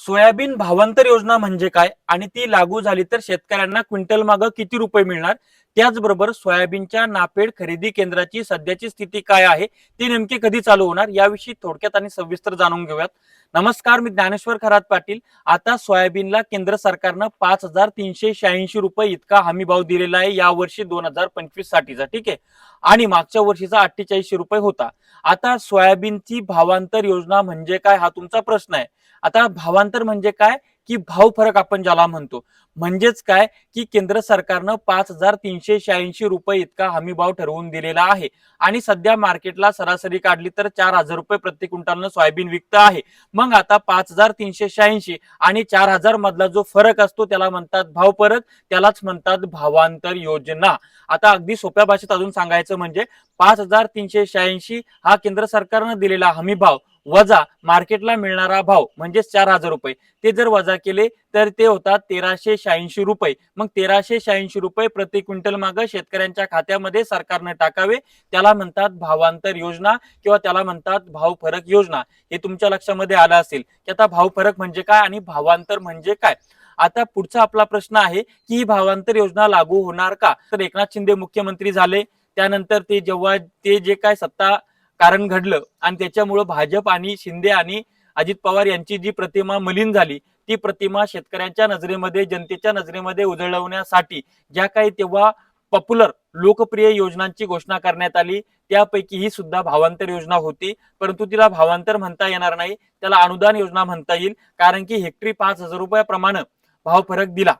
Soybean भावांतर योजना म्हणजे काय? आणि ती लागू झाली तर शेतकऱ्यांना क्विंटल मागं किती रुपये मिळणार? त्याचबरोबर सोयाबीनच्या नापेड खरेदी केंद्राची सध्याची स्थिती काय आहे ती नेमकी कधी चालू होणार याविषयी थोडक्यात आणि सविस्तर जाणून घेऊयात. नमस्कार मी ज्ञानेश्वर खरात पाटील. आता सोयाबीनला केंद्र सरकारनं पाच हजार तीनशे शहाऐंशी रुपये इतका हमी भाव दिलेला आहे या वर्षी दोन हजार पंचवीस साठीचा ठीक आहे? आणि मागच्या वर्षीचा अठ्ठेचाळीसशे रुपये होता. आता सोयाबीनची भावांतर योजना म्हणजे काय हा तुमचा प्रश्न आहे. आता भावांतर म्हणजे काय? की भाव फरक आपण ज्याला म्हणतो. म्हणजेच काय? की केंद्र सरकारनं पाच हजार तीनशे शहाऐंशी रुपये इतका हमी भाव ठरवून दिलेला आहे. आणि सध्या मार्केटला सरासरी काढली तर चार हजार रुपये प्रति क्विंटलनं सोयाबीन विकत आहे. मग आता पाच हजार तीनशे शहाऐंशी आणि चार हजार मधला जो फरक असतो त्याला म्हणतात भाव फरक त्यालाच म्हणतात भावांतर योजना. आता अगदी सोप्या भाषेत अजून सांगायचं म्हणजे पाच हजार तीनशे शहाऐंशी हा केंद्र सरकारनं दिलेला हमी भाव वजा मार्केटला मिळणारा भाव म्हणजेच चार हजार रुपये. ते जर वजा केले तर ते होतात तेराशे शहाऐंशी रुपये. मग तेराशे शहाऐंशी रुपये प्रति क्विंटल मागे शेतकऱ्यांच्या खात्यामध्ये सरकारने टाकावे. त्याला म्हणतात भावांतर योजना किंवा त्याला म्हणतात भाव फरक योजना. हे तुमच्या लक्षामध्ये आलं असेल की आता भाव फरक म्हणजे काय आणि भावांतर म्हणजे काय? आता पुढचा आपला प्रश्न आहे की ही भावांतर योजना लागू होणार का? तर एकनाथ शिंदे मुख्यमंत्री झाले. त्यानंतर ते जेव्हा ते जे काय सत्ता कारण घडलं. आणि त्याच्यामुळं भाजप आणि शिंदे आणि अजित पवार यांची जी प्रतिमा मलिन झाली ती प्रतिमा शेतकऱ्यांच्या नजरेमध्ये जनतेच्या नजरेमध्ये उजळवण्यासाठी ज्या काही तेव्हा पॉप्युलर लोकप्रिय योजनांची घोषणा करण्यात आली त्यापैकी ही सुद्धा भावांतर योजना होती. परंतु तिला भावांतर म्हणता येणार नाही. त्याला अनुदान योजना म्हणता येईल. कारण की हेक्टरी पाच हजार रुपयाप्रमाणे भाव फरक दिला.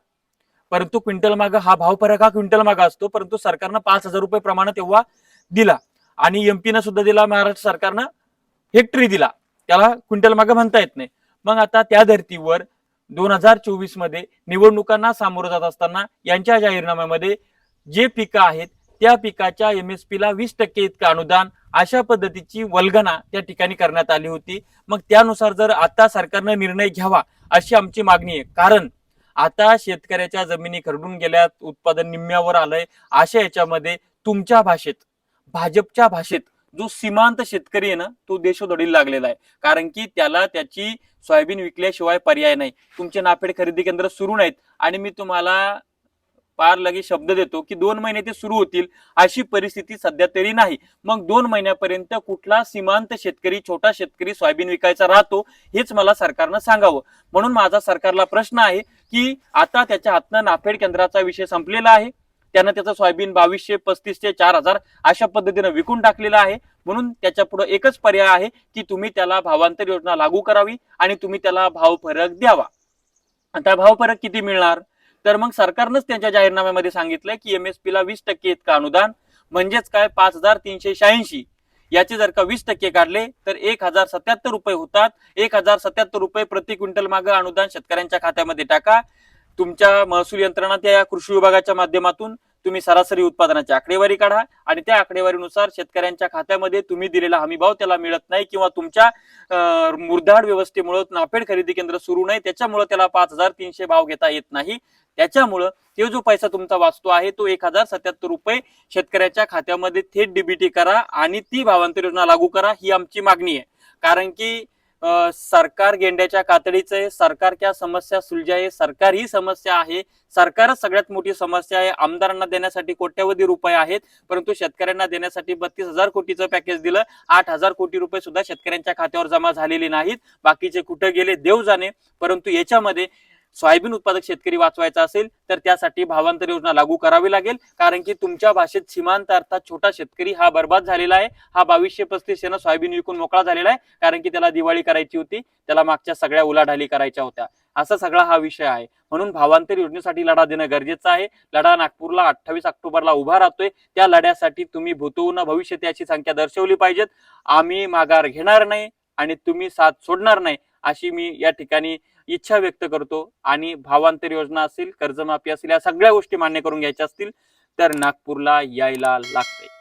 परंतु क्विंटल माग हा भाव फरक हा क्विंटल मागा असतो. परंतु सरकारनं पाच हजार रुपये प्रमाणे तेव्हा दिला. आणि एमपीनं सुद्धा दिला महाराष्ट्र सरकारनं हेक्टरी दिला. त्याला क्विंटल मागं म्हणता येत नाही. मग आता त्या धर्तीवर दोन हजार चोवीसमध्ये निवडणुकांना सामोरं जात असताना यांच्या जाहीरनाम्यामध्ये जे पिकं आहेत त्या पिकाच्या एमएसपी ला वीस टक्के इतकं अनुदान अशा पद्धतीची वल्गना त्या ठिकाणी करण्यात आली होती. मग त्यानुसार जर आता सरकारनं निर्णय घ्यावा अशी आमची मागणी आहे. कारण आता शेतकऱ्याच्या जमिनी खरडून गेल्यात उत्पादन निम्म्यावर आलंय अशा याच्यामध्ये तुमच्या भाषेत भाजपच्या भाषेत जो सीमांत शेतकरी आहे ना तो देशोधडीला लागलेला आहे. कारण की त्याला त्याची सोयाबीन विकल्याशिवाय पर्याय नाही. तुमचे नाफेड खरेदी केंद्र सुरू नाहीत. आणि मी तुम्हाला पार लगे शब्द देतो की दोन महिने ते सुरू होतील अशी परिस्थिती सध्या तरी नाही. मग दोन महिन्यापर्यंत कुठला सीमांत शेतकरी छोटा शेतकरी सोयाबीन विकायचा राहतो हेच मला सरकारनं सांगावं. म्हणून माझा सरकारला प्रश्न आहे की आता त्याच्या हातनं नाफेड केंद्राचा विषय संपलेला आहे. त्यानं त्याचं सोयाबीन बावीसशे पस्तीसशे चार हजार अशा पद्धतीनं विकून टाकलेलं आहे. म्हणून त्याच्या पुढे एकच पर्याय आहे की तुम्ही त्याला भावांतर योजना लागू करावी आणि तुम्ही त्याला भाव फरक द्यावा. आता भाव फरक किती मिळणार? तर मग सरकारनंच त्यांच्या जाहीरनाम्यामध्ये सांगितलंय की एमएसपी ला वीस टक्के इतकं अनुदान म्हणजेच काय पाच हजार तीनशे शहाऐंशी. याचे जर का वीस टक्के काढले तर एक हजार सत्याहत्तर रुपये होतात. एक हजार सत्याहत्तर रुपये प्रति क्विंटल मागं अनुदान शेतकऱ्यांच्या खात्यामध्ये टाका. तुमच्या महसूल यंत्रणा त्या कृषी विभागाच्या माध्यमातून तुम्ही सरासरी उत्पादनाची आकडेवारी काढा आणि त्या आकडेवारीनुसार शेतकऱ्यांच्या खात्यामध्ये तुम्ही दिलेला हमी भाव त्याला मिळत नाही किंवा तुमच्या मुरधाड व्यवस्थेमुळे नाफेड खरेदी केंद्र सुरू नाही त्याच्यामुळे त्याला पाच हजार तीनशे भाव घेता येत नाही. त्याच्यामुळं ते जो पैसा तुमचा वाचतो आहे तो एक हजार सत्याहत्तर रुपये शेतकऱ्याच्या खात्यामध्ये थेट डीबीटी करा आणि ती भावांतर योजना लागू करा ही आमची मागणी आहे. कारण की सरकार गेंड्याच्या कातडीचं आहे सरकार क्या समस्या सुलझाये सरकार ही समस्या आहे. सरकारच सगळ्यात मोठी समस्या आहे. आमदारांना देण्यासाठी कोट्यवधी रुपये आहेत परंतु शेतकऱ्यांना देण्यासाठी बत्तीस हजार कोटीचं पॅकेज दिलं. आठ हजार कोटी रुपये सुद्धा शेतकऱ्यांच्या खात्यावर जमा झालेले नाहीत. बाकीचे कुठे गेले देव जाणे. परंतु याच्यामध्ये सोयाबीन उत्पादक शेतकरी वाचवायचा असेल तर त्यासाठी भावांतर योजना लागू करावी लागेल. कारण की तुमच्या भाषेत सीमांत अर्थात छोटा शेतकरी हा बर्बाद झालेला आहे. हा बावीसशे पस्तीस यानं सोयाबीन विकून मोकळा झालेला आहे. कारण की त्याला दिवाळी करायची होती. त्याला मागच्या सगळ्या उलाढाली करायच्या होत्या. असा सगळा हा विषय आहे. म्हणून भावांतर योजनेसाठी लढा देणं गरजेचं आहे. लढा नागपूरला अठ्ठावीस ऑक्टोबरला उभा राहतोय. त्या लढ्यासाठी तुम्ही भूतवून भविष्य त्याची संख्या दर्शवली पाहिजेत. आम्ही माघार घेणार नाही आणि तुम्ही साथ सोडणार नाही अशी मी या ठिकाणी इच्छा व्यक्त करतो आणि भावांतर योजना असेल कर्जमाफी असेल या सगळ्या गोष्टी मान्य करून घ्यायच्या असतील तर नागपूरला यायला लागते